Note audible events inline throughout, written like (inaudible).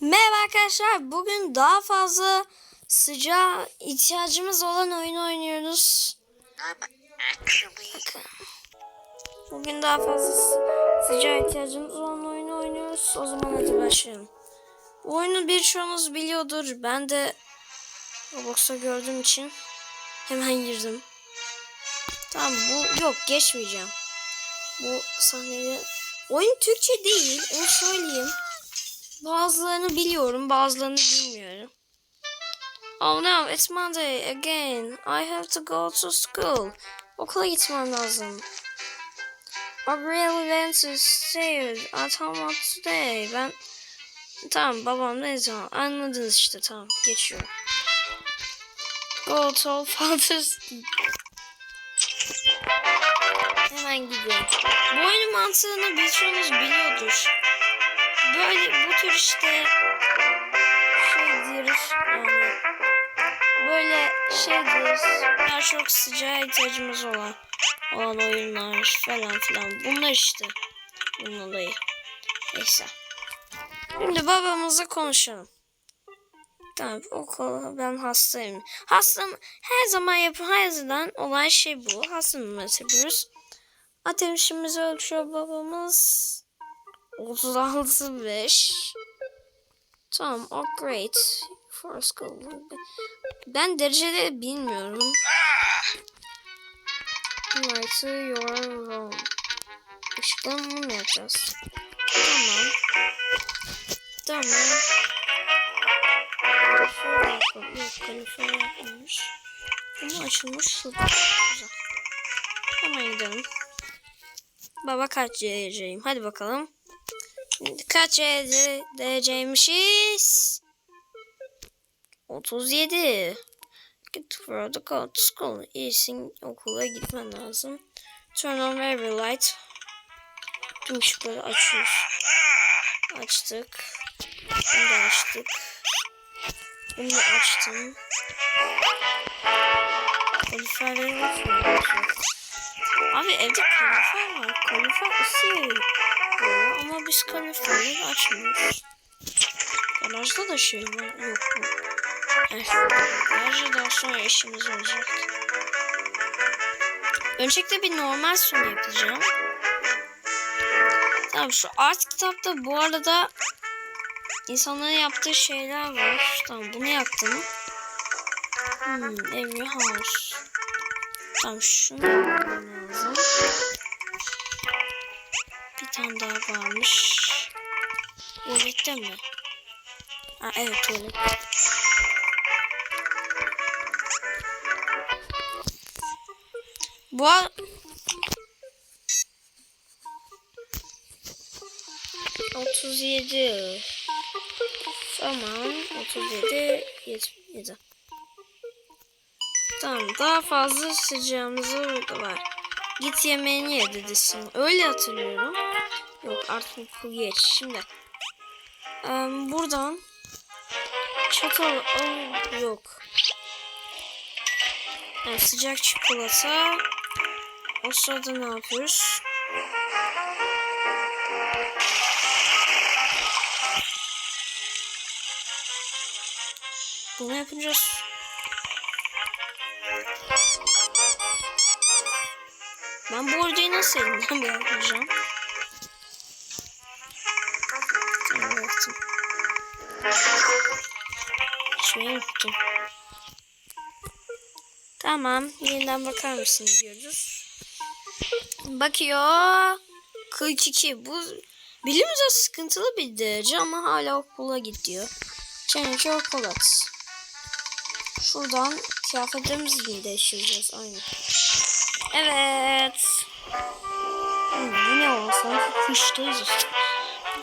Merhaba arkadaşlar. Bugün daha fazla sıcağa ihtiyacımız olan oyun oynuyoruz. Bakın. Bugün daha fazla sı- sıcağa ihtiyacımız olan oyunu oynuyoruz. O zaman hadi başlayalım. Bu oyunu birçoğunuz biliyordur. Ben de Roblox'ta gördüğüm için hemen girdim. Tamam bu yok geçmeyeceğim. Bu sahnede oyun Türkçe değil onu söyleyeyim. Bazılarını biliyorum, bazılarını bilmiyorum. Oh no, it's Monday again. I have to go to school. Okula gitmem lazım. I really want to stay at home today. Ben tamam babam ne zaman anladınız işte tamam geçiyorum. Go to Father's Hemen gidiyorum. Bu oyunun mantığını birçoğunuz biliyordur böyle bu tür işte şey diyoruz yani böyle şeydir daha çok sıcağa ihtiyacımız olan olan oyunlar falan filan bunlar işte bunun olayı neyse şimdi babamızla konuşalım Tamam okul ben hastayım. Hastam her zaman yapı her zaman olan şey bu. Hastamı yapıyoruz. Ateşimizi ölçüyor babamız. 36 5. Tamam, great. For school. Ben dereceleri bilmiyorum. Right, you're wrong. Işıklarını mı yapacağız? Tamam. Tamam. Yapmamış. Bunu açılmış şurada. Güzel. Hemen gidelim. Baba kaç vereceğim? Hadi bakalım. Kaç elde derecemişiz? 37. Get for the go school. İyisin okula gitmen lazım. Turn on every light. Tüm ışıkları açıyoruz. Açtık. Bunu da açtık. Bunu da açtım. Kaloriferleri bakmıyoruz. Abi evde kalorifer var. Kalorifer ısıyor. Ama biz kaloriferleri açmıyoruz. Garajda da şey var. Yok mu? Evet. Garajda daha sonra işimiz olacak. Öncelikle bir normal son yapacağım. Tamam şu art kitapta bu arada insanların yaptığı şeyler var. Tamam bunu yaptım. Hmm, every house. Tamam şunu yapmam tane daha varmış. Tuvalette mi? Ha evet tuvalet. Bu ar- Otuz yedi. Tamam. Otuz yedi. Yedi. Tamam. Daha fazla sıcağımız burada var. Git yemeğini ye dedesin. Öyle hatırlıyorum. Artık bu geç. Şimdi. em, buradan. Çatal. Aa, yok. Yani sıcak çikolata. O sırada ne yapıyoruz? Bunu yapınca Ben bu orayı nasıl elimden bırakacağım? Şurayı unuttum. Tamam. Yeniden bakar mısın diyoruz. Bakıyor. 42. Bu bilimize sıkıntılı bir derece ama hala okula gidiyor. Çünkü okul at. Şuradan kıyafetlerimizi mi değiştireceğiz? Aynen. Evet. Bu ne o? Sanki kıştayız işte.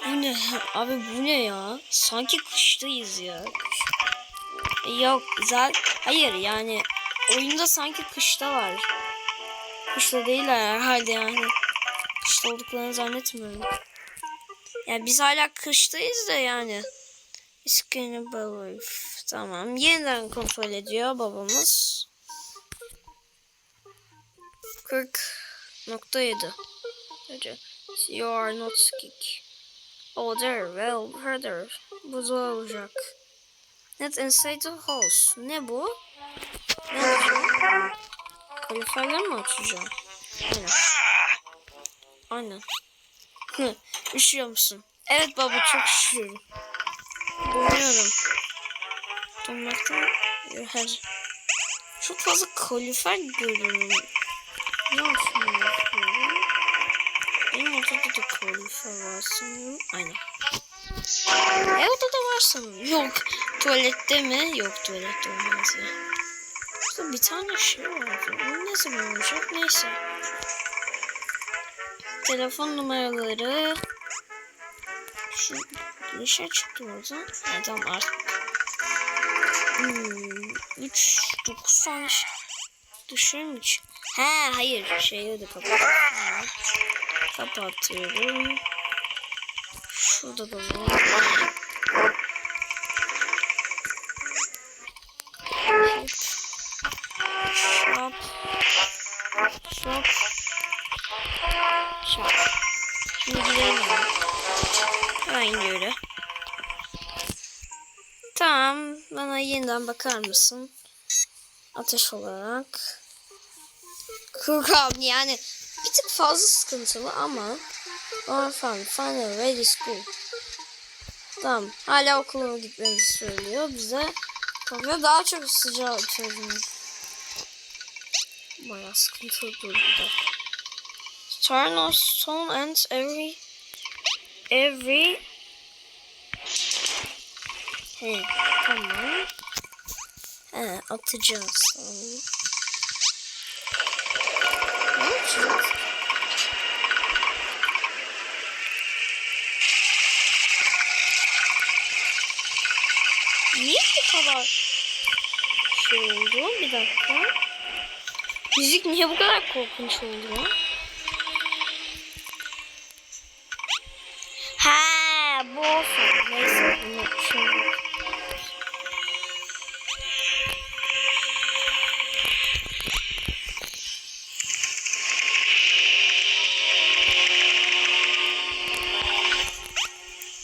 Bu ne? Abi bu ne ya? Sanki kıştayız ya. Yok zaten hayır yani oyunda sanki kışta var. Kışta değiller herhalde yani. Kışta olduklarını zannetmiyorum. Yani biz hala kıştayız da yani. Scannable Tamam. Yeniden kontrol ediyor babamız. 40.7 Önce You are not sick. There, well, further. Bu zor olacak. Net inside the house. Ne bu? Ne yapacağım? Kaliferler mi açacağım? Aynen. Aynen. Hı, Üşüyor musun? Evet baba çok üşüyorum. Donuyorum. Donmaktan her çok fazla kalifer görüyorum. Ne yapıyorum? Benim odada da kalifer var sanırım. Aynen. E odada var sanırım. Yok. Tuvalette mi? Yok tuvalette olmaz ya. Burada bir tane şey vardı. O ne zaman olacak? Neyse. Telefon numaraları. Şu bir şey çıktı oradan. Ha, tamam artık. Hmm, 3, 9 tane şey. Mı çık? He hayır. Şeyi de kapat. Kapatıyorum. Şurada da var. Şap. Şap. Şap. Şimdi gidelim. Hemen gidiyorum. Tamam. Bana yeniden bakar mısın? Ateş olarak. Kukam yani tık fazla sıkıntılı ama Our fun, final, ready school. Tamam. Hala okula gitmemizi söylüyor bize. Tabii daha çok sıcağı içerim. Bayağı sıkıntılı dur bir dakika. Turn on stone and every every He tamam. He atacağız. Tamam. Ne yapacağız? Niye bu kadar şey oldu? Bir dakika. Müzik niye bu kadar korkunç oldu? Ha, bu olsun. Neyse bunu şimdi.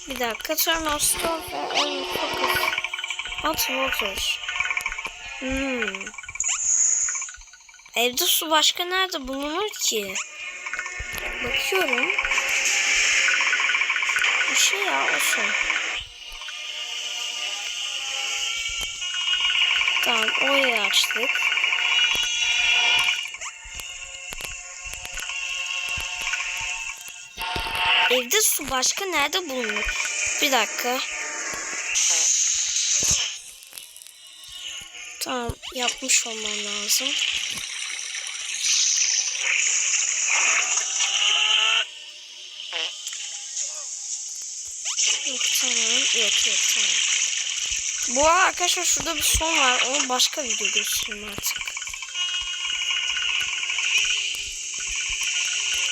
Bir dakika. Turn off stove and focus. Hot water. Hmm. Evde su başka nerede bulunur ki? Bakıyorum. Bir şey ya olsun. Tamam orayı açtık. Evde su başka nerede bulunur? Bir dakika. Yapmış olmam lazım. Yok tamam yok yok tamam. Bu arkadaşlar şurada bir son var. Onu başka video göstereyim artık.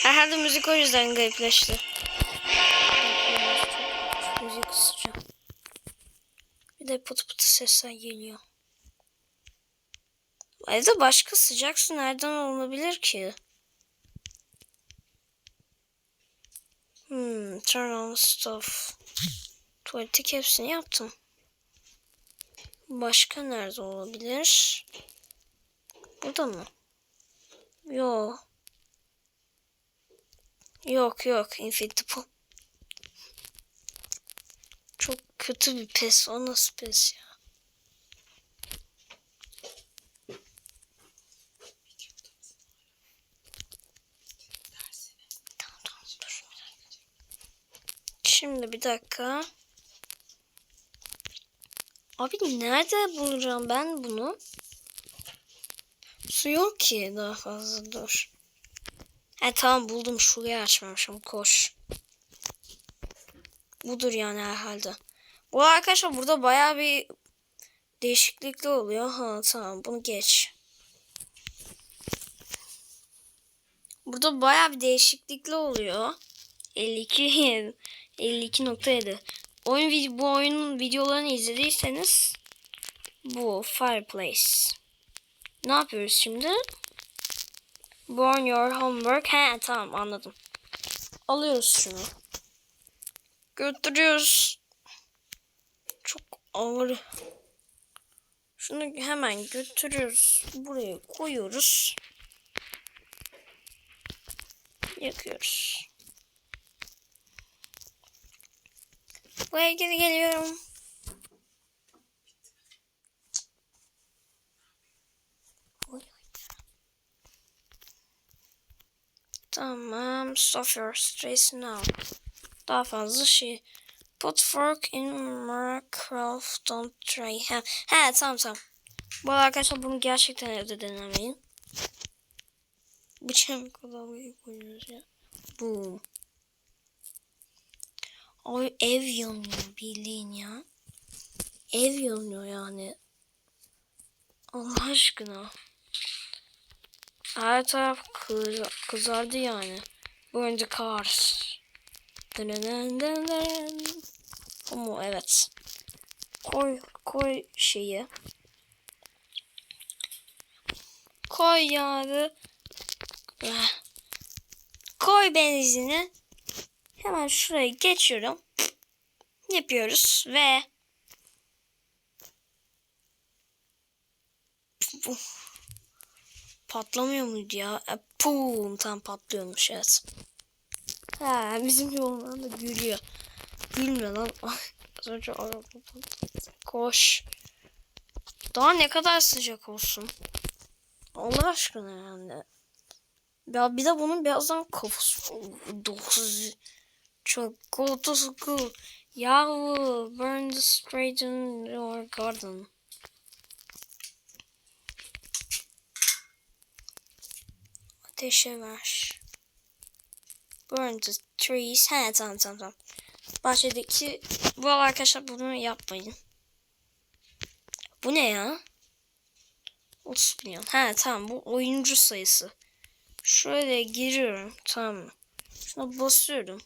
Herhalde müzik o yüzden garipleşti. Müzik kısacağım. Bir de pıtı pıtı sesler geliyor. Evde başka sıcak su nereden olabilir ki? Hmm, turn on stove. Tuvaletteki hepsini yaptım. Başka nerede olabilir? Burada mı? Yok. Yok yok. Infinity Pool. Çok kötü bir pes. O nasıl pes ya? Tamam tamam dur bir dakika. Şimdi bir dakika. Abi nerede bulacağım ben bunu? Su yok ki daha fazla dur. He tamam buldum şurayı açmamışım koş. Budur yani herhalde. Bu arkadaşlar burada baya bir değişiklikli oluyor. Ha tamam bunu geç. Burada baya bir değişiklikli oluyor. (laughs) 52 52.7 Oyun bu oyunun videolarını izlediyseniz bu Fireplace. Ne yapıyoruz şimdi? Burn your homework. He tamam anladım. Alıyoruz şunu. Götürüyoruz. Çok ağır. Şunu hemen götürüyoruz. Buraya koyuyoruz. Yakıyoruz. Buraya geri geliyorum. Tamam. Your stress now. Daha fazla şey. Put fork in Minecraft. Don't try. Ha, ha tamam tamam. Bu arkadaşlar bunu gerçekten evde denemeyin. Bıçağım kadar büyük oynuyoruz ya. Boom. Ay ev yanıyor bildiğin ya. Ev yanıyor yani. Allah aşkına. Her taraf kız, kızardı yani. Bu önce dın. Ama evet. Koy koy şeyi. Koy yağı. Koy benzini. Hemen şuraya geçiyorum. Yapıyoruz ve patlamıyor muydu ya? E, Pum tam patlıyormuş evet. Ha bizim yoldan da gülüyor. Gülme lan. (laughs) Az önce araba. Koş. Daha ne kadar sıcak olsun. Allah aşkına yani. Ya bir de bunun birazdan kafası dokuz çok koltuğu cool. Yahu burn the straight in your garden. Ateşe ver. Burn the trees. He tamam tamam tamam. Bahçedeki bu arkadaşlar bunu yapmayın. Bu ne ya? 30 milyon. He tamam bu oyuncu sayısı. Şöyle giriyorum. Tamam. Şuna basıyorum.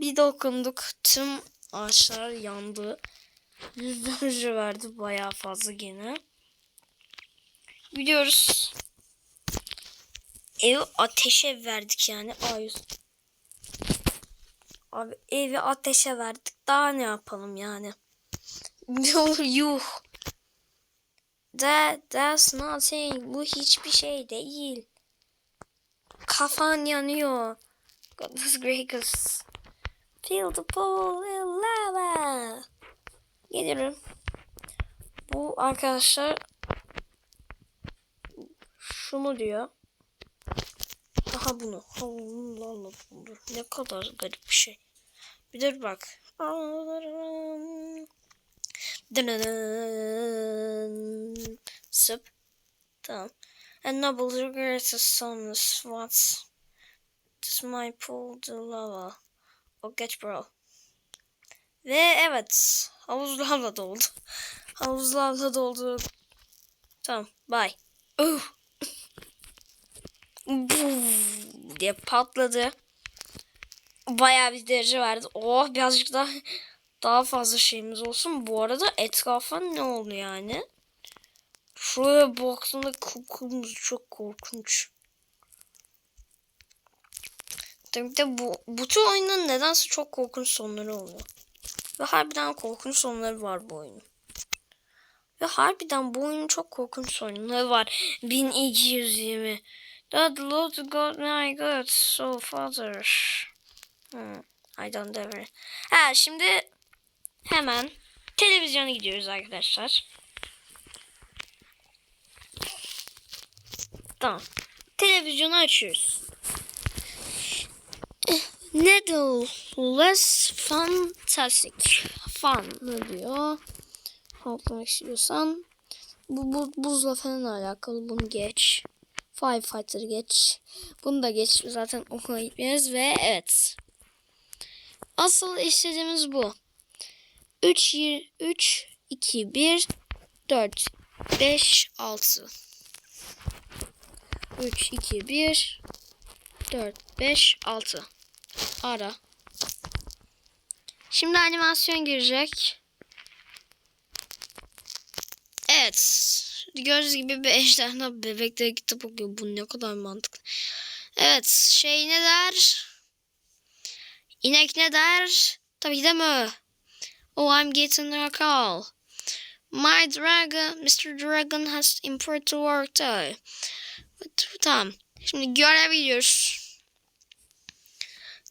Bir dokunduk. Tüm ağaçlar yandı. Yüzlerce verdi. Bayağı fazla gene. Gidiyoruz. Ev ateşe verdik yani. Ay. Abi evi ateşe verdik. Daha ne yapalım yani? (laughs) Yuh. That, that's nothing. Bu hiçbir şey değil. Kafan yanıyor. Goodness gracious. Fill the pool with lava. Gelirim. Bu arkadaşlar şunu diyor. Aha bunu. Allah Allah. Ne kadar garip bir şey. Bir de bak. Dınının. Sıp. Tamam. And noble regrets the sun what's this my pool the lava. O geç bro. Ve evet. Havuzlarla doldu. (laughs) Havuzlarla doldu. Tamam. Bye. Uh. Diye patladı. Bayağı bir derece verdi. Oh birazcık daha daha fazla şeyimiz olsun. Bu arada etrafa ne oldu yani? Şuraya baktığımda kıpkırmızı çok korkunç. Tabii de bu, bu tür oyunların nedense çok korkunç sonları oluyor. Ve harbiden korkunç sonları var bu oyunun. Ve harbiden bu oyunun çok korkunç sonları var. 1220. That Lord God my God so father. Hmm, I don't ever. Ha şimdi hemen televizyona gidiyoruz arkadaşlar. Tamam. Televizyonu açıyoruz. Needle less fantastic. Fun ne diyor? Halkmak istiyorsan. Bu, bu buzla falan alakalı bunu geç. Firefighter geç. Bunu da geç. Zaten okula gitmiyoruz ve evet. Asıl istediğimiz bu. 3, 3, 2, 1, 4, 5, 6. 3, 2, 1, 4, 5, 6. Ara. Şimdi animasyon girecek. Evet. gördüğünüz gibi bir ejderha bebekte kitap okuyor. Bu ne kadar mantıklı. Evet şey ne der? İnek ne der? Tabii ki de mü? Oh I'm getting a call. My dragon, Mr. Dragon has important work to. Tamam. Şimdi görebiliyoruz.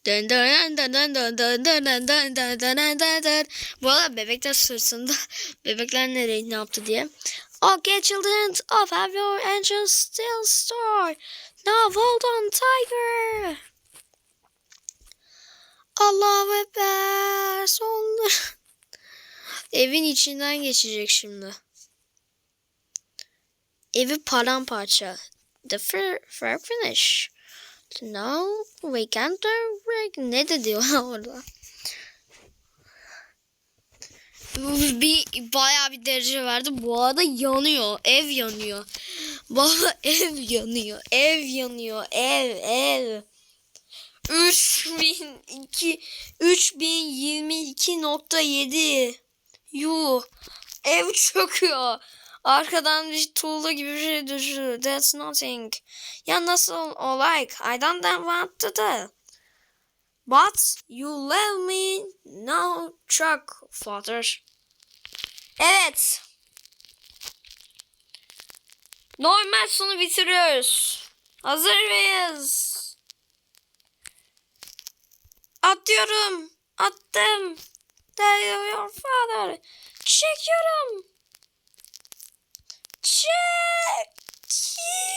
Dın dın dın dın dın dın dın dın dın dın dın dın dın dın. Bu arada bebekler sırtında bebekler nereye ne yaptı diye. Okay children of have your engines still stored. Now hold on tiger. Allahu Ekber. Sonunda. Evin içinden geçecek şimdi. Evi paramparça. The fair, fair finish. No, we can't break. Ne de diyor orada? Bir bayağı bir derece verdi. Bu arada yanıyor. Ev yanıyor. Baba (laughs) ev yanıyor. Ev yanıyor. Ev ev. 3002 3022.7 Yuh. Ev çöküyor. Arkadan bir tuğla gibi bir şey düşüyor. That's nothing. Ya nasıl o like? I don't want to do. But you love me now truck father. Evet. Normal sonu bitiriyoruz. Hazır mıyız? Atıyorum. Attım. Tell your father. Çekiyorum. Çekiyorum.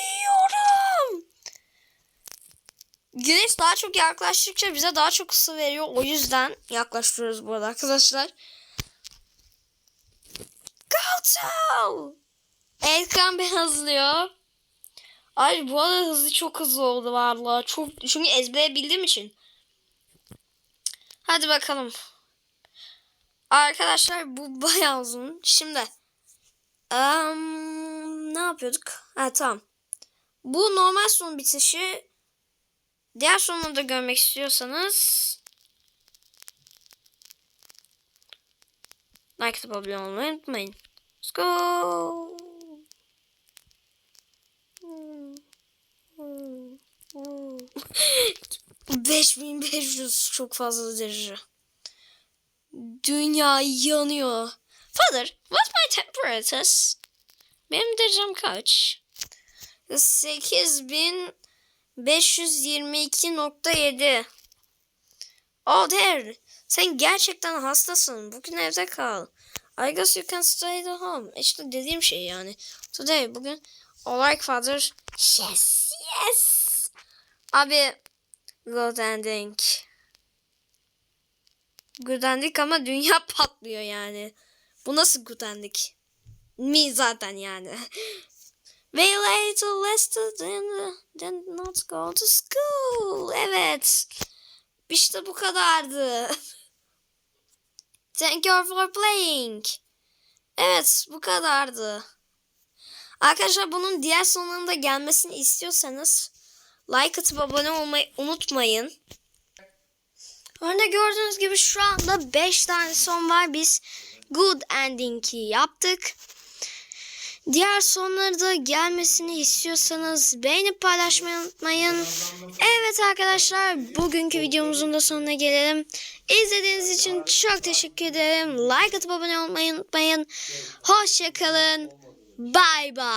Güneş daha çok yaklaştıkça bize daha çok ısı veriyor. O yüzden yaklaştırıyoruz burada arkadaşlar. Galto! Ekran beyazlıyor. Ay bu arada hızlı çok hızlı oldu vallahi. Çok çünkü ezbere bildiğim için. Hadi bakalım. Arkadaşlar bu (laughs) bayağı uzun. Şimdi em, ne yapıyorduk? Ha tamam. Bu normal son bitişi. Diğer sonunu da görmek istiyorsanız like atıp abone olmayı unutmayın. Let's go. (laughs) 5500 çok fazla derece. Dünya yanıyor. Father, what's my temperature? Benim derecem kaç? 8522.7 Oh there. Sen gerçekten hastasın. Bugün evde kal. I guess you can stay at home. İşte dediğim şey yani. Today, bugün. Alright father. Yes, yes. Abi, good ending. Good ending ama dünya (laughs) patlıyor yani. Bu nasıl good ending? Mi zaten yani. (laughs) Way later Lester than, than not go to school. Evet. İşte bu kadardı. (laughs) Thank you for playing. Evet bu kadardı. Arkadaşlar bunun diğer sonlarında gelmesini istiyorsanız like atıp abone olmayı unutmayın. Örneğin gördüğünüz gibi şu anda 5 tane son var. Biz good ending'i yaptık. Diğer sonları da gelmesini istiyorsanız beğenip paylaşmayı unutmayın. Evet arkadaşlar bugünkü videomuzun da sonuna gelelim. İzlediğiniz için çok teşekkür ederim. Like atıp abone olmayı unutmayın. Hoşçakalın. Bye bye.